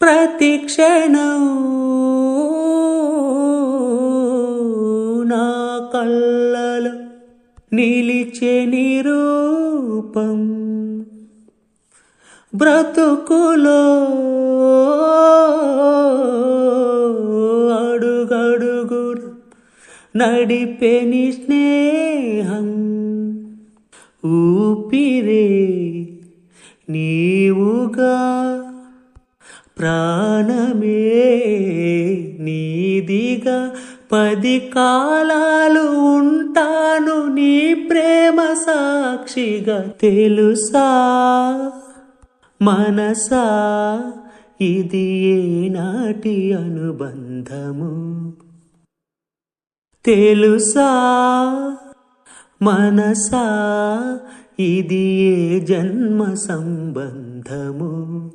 ప్రతిక్షణం నా కళ్ళలో నిలిచే నిరూపం. బ్రతుకులో అడుగడుగున నడిపే నీ స్నేహం. ఊపిరే నీవుగా ప్రాణమే నీదిగా పది కాలాలు ఉంటాను నీ ప్రేమ సాక్షిగా తెలుసా? మనసా? ఇది ఏనాటి అనుబంధము? తెలుసా? మనసా? ఇది ఏ జన్మ సంబంధము?